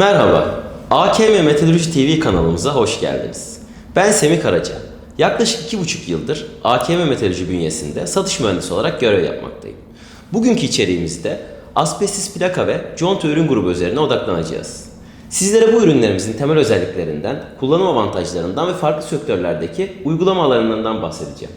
Merhaba, AKM Meteoroloji TV kanalımıza hoş geldiniz. Ben Semih Karaca. Yaklaşık iki buçuk yıldır AKM Meteoroloji bünyesinde satış mühendisi olarak görev yapmaktayım. Bugünkü içeriğimizde asbestis plaka ve conta ürün grubu üzerine odaklanacağız. Sizlere bu ürünlerimizin temel özelliklerinden, kullanım avantajlarından ve farklı sektörlerdeki uygulama alanlarından bahsedeceğim.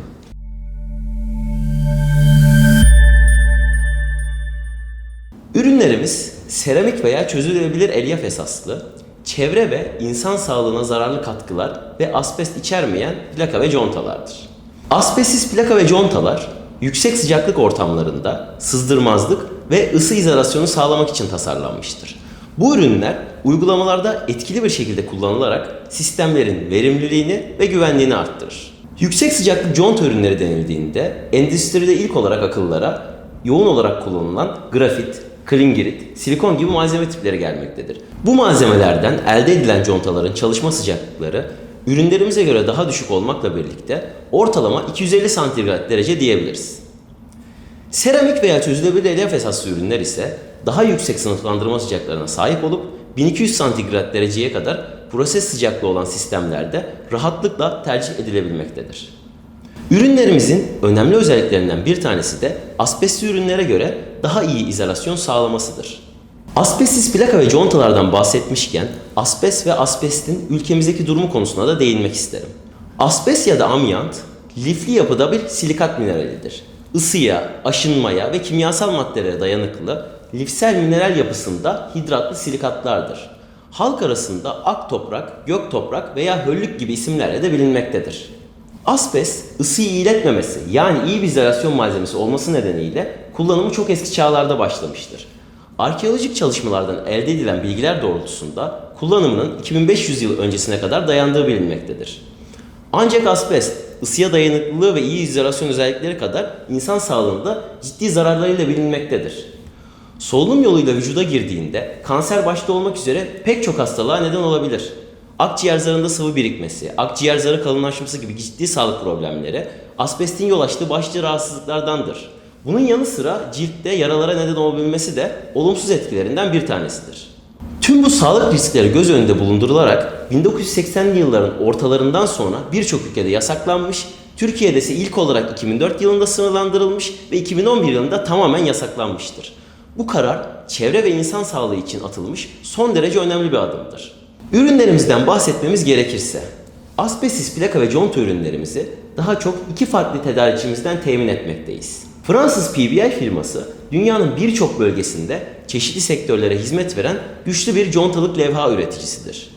Ürünlerimiz seramik veya çözülebilir elyaf esaslı, çevre ve insan sağlığına zararlı katkılar ve asbest içermeyen plaka ve contalardır. Asbestsiz plaka ve contalar yüksek sıcaklık ortamlarında sızdırmazlık ve ısı izolasyonu sağlamak için tasarlanmıştır. Bu ürünler uygulamalarda etkili bir şekilde kullanılarak sistemlerin verimliliğini ve güvenliğini arttırır. Yüksek sıcaklık conta ürünleri denildiğinde endüstride ilk olarak akıllara yoğun olarak kullanılan grafit, klingirit, silikon gibi malzeme tipleri gelmektedir. Bu malzemelerden elde edilen contaların çalışma sıcaklıkları ürünlerimize göre daha düşük olmakla birlikte ortalama 250 santigrat derece diyebiliriz. Seramik veya çözülebilir elyaf esaslı ürünler ise daha yüksek sınıflandırma sıcaklarına sahip olup 1200 santigrat dereceye kadar proses sıcaklığı olan sistemlerde rahatlıkla tercih edilebilmektedir. Ürünlerimizin önemli özelliklerinden bir tanesi de asbestli ürünlere göre daha iyi izolasyon sağlamasıdır. Asbestsiz plaka ve contalardan bahsetmişken asbest ve asbestin ülkemizdeki durumu konusuna da değinmek isterim. Asbest ya da amyant lifli yapıda bir silikat mineralidir. Isıya, aşınmaya ve kimyasal maddelere dayanıklı lifsel mineral yapısında hidratlı silikatlardır. Halk arasında ak toprak, gök toprak veya höllük gibi isimlerle de bilinmektedir. Asbest ısıyı iletmemesi yani iyi bir izolasyon malzemesi olması nedeniyle kullanımı çok eski çağlarda başlamıştır. Arkeolojik çalışmalardan elde edilen bilgiler doğrultusunda kullanımının 2500 yıl öncesine kadar dayandığı bilinmektedir. Ancak asbest ısıya dayanıklılığı ve iyi izolasyon özellikleri kadar insan sağlığında ciddi zararlarıyla bilinmektedir. Solunum yoluyla vücuda girdiğinde kanser başta olmak üzere pek çok hastalığa neden olabilir. Akciğer zarında sıvı birikmesi, akciğer zarı kalınlaşması gibi ciddi sağlık problemleri asbestin yol açtığı başlıca rahatsızlıklardandır. Bunun yanı sıra ciltte yaralara neden olabilmesi de olumsuz etkilerinden bir tanesidir. Tüm bu sağlık riskleri göz önünde bulundurularak 1980'li yılların ortalarından sonra birçok ülkede yasaklanmış, Türkiye'de ise ilk olarak 2004 yılında sınırlandırılmış ve 2011 yılında tamamen yasaklanmıştır. Bu karar çevre ve insan sağlığı için atılmış son derece önemli bir adımdır. Ürünlerimizden bahsetmemiz gerekirse, asbestis plaka ve conta ürünlerimizi daha çok iki farklı tedarikçimizden temin etmekteyiz. Fransız PBI firması dünyanın birçok bölgesinde çeşitli sektörlere hizmet veren güçlü bir contalık levha üreticisidir.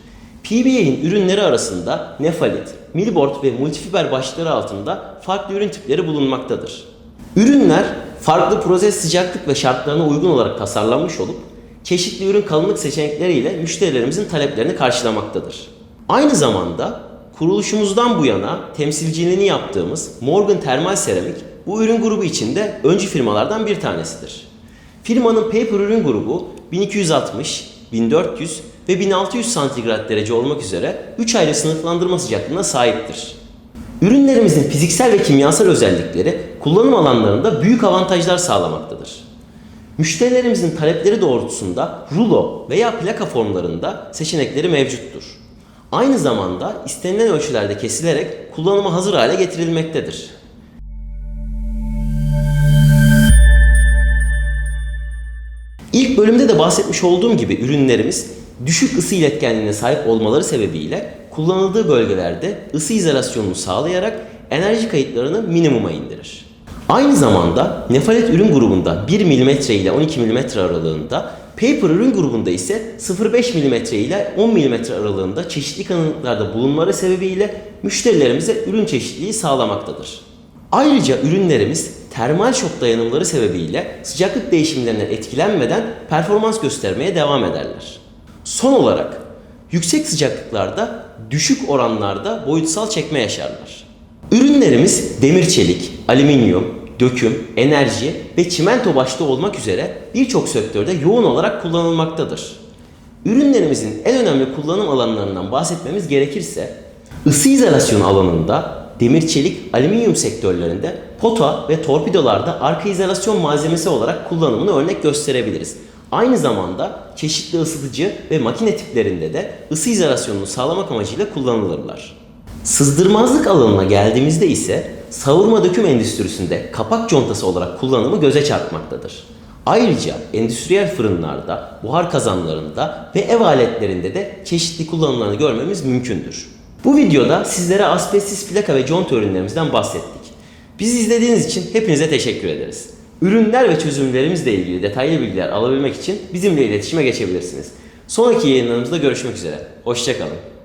PBI'nin ürünleri arasında nefalit, milboard ve multifiber başlıkları altında farklı ürün tipleri bulunmaktadır. Ürünler farklı proses sıcaklık ve şartlarına uygun olarak tasarlanmış olup çeşitli ürün kalınlık seçenekleriyle müşterilerimizin taleplerini karşılamaktadır. Aynı zamanda kuruluşumuzdan bu yana temsilciliğini yaptığımız Morgan Termal Seramik bu ürün grubu içinde öncü firmalardan bir tanesidir. Firmanın paper ürün grubu 1260, 1400 ve 1600 santigrat derece olmak üzere 3 ayrı sınıflandırma sıcaklığına sahiptir. Ürünlerimizin fiziksel ve kimyasal özellikleri kullanım alanlarında büyük avantajlar sağlamaktadır. Müşterilerimizin talepleri doğrultusunda rulo veya plaka formlarında seçenekleri mevcuttur. Aynı zamanda istenilen ölçülerde kesilerek kullanıma hazır hale getirilmektedir. İlk bölümde de bahsetmiş olduğum gibi ürünlerimiz düşük ısı iletkenliğine sahip olmaları sebebiyle kullanıldığı bölgelerde ısı izolasyonunu sağlayarak enerji kayıtlarını minimuma indirir. Aynı zamanda nefalet ürün grubunda 1 mm ile 12 mm aralığında, paper ürün grubunda ise 0.5 mm ile 10 mm aralığında çeşitli kalınlıklarda bulunmaları sebebiyle müşterilerimize ürün çeşitliliği sağlamaktadır. Ayrıca ürünlerimiz termal şok dayanımları sebebiyle sıcaklık değişimlerinden etkilenmeden performans göstermeye devam ederler. Son olarak yüksek sıcaklıklarda düşük oranlarda boyutsal çekme yaşarlar. Ürünlerimiz demir çelik, alüminyum, döküm, enerji ve çimento başta olmak üzere birçok sektörde yoğun olarak kullanılmaktadır. Ürünlerimizin en önemli kullanım alanlarından bahsetmemiz gerekirse ısı izolasyonu alanında demir çelik, alüminyum sektörlerinde pota ve torpidolarda arka izolasyon malzemesi olarak kullanımını örnek gösterebiliriz. Aynı zamanda çeşitli ısıtıcı ve makine tiplerinde de ısı izolasyonunu sağlamak amacıyla kullanılırlar. Sızdırmazlık alanına geldiğimizde ise savurma döküm endüstrisinde kapak contası olarak kullanımı göze çarpmaktadır. Ayrıca endüstriyel fırınlarda, buhar kazanlarında ve ev aletlerinde de çeşitli kullanımlarını görmemiz mümkündür. Bu videoda sizlere asbestis plaka ve conta ürünlerimizden bahsettik. Bizi izlediğiniz için hepinize teşekkür ederiz. Ürünler ve çözümlerimizle ilgili detaylı bilgiler alabilmek için bizimle iletişime geçebilirsiniz. Sonraki yayınlarımızda görüşmek üzere. Hoşçakalın.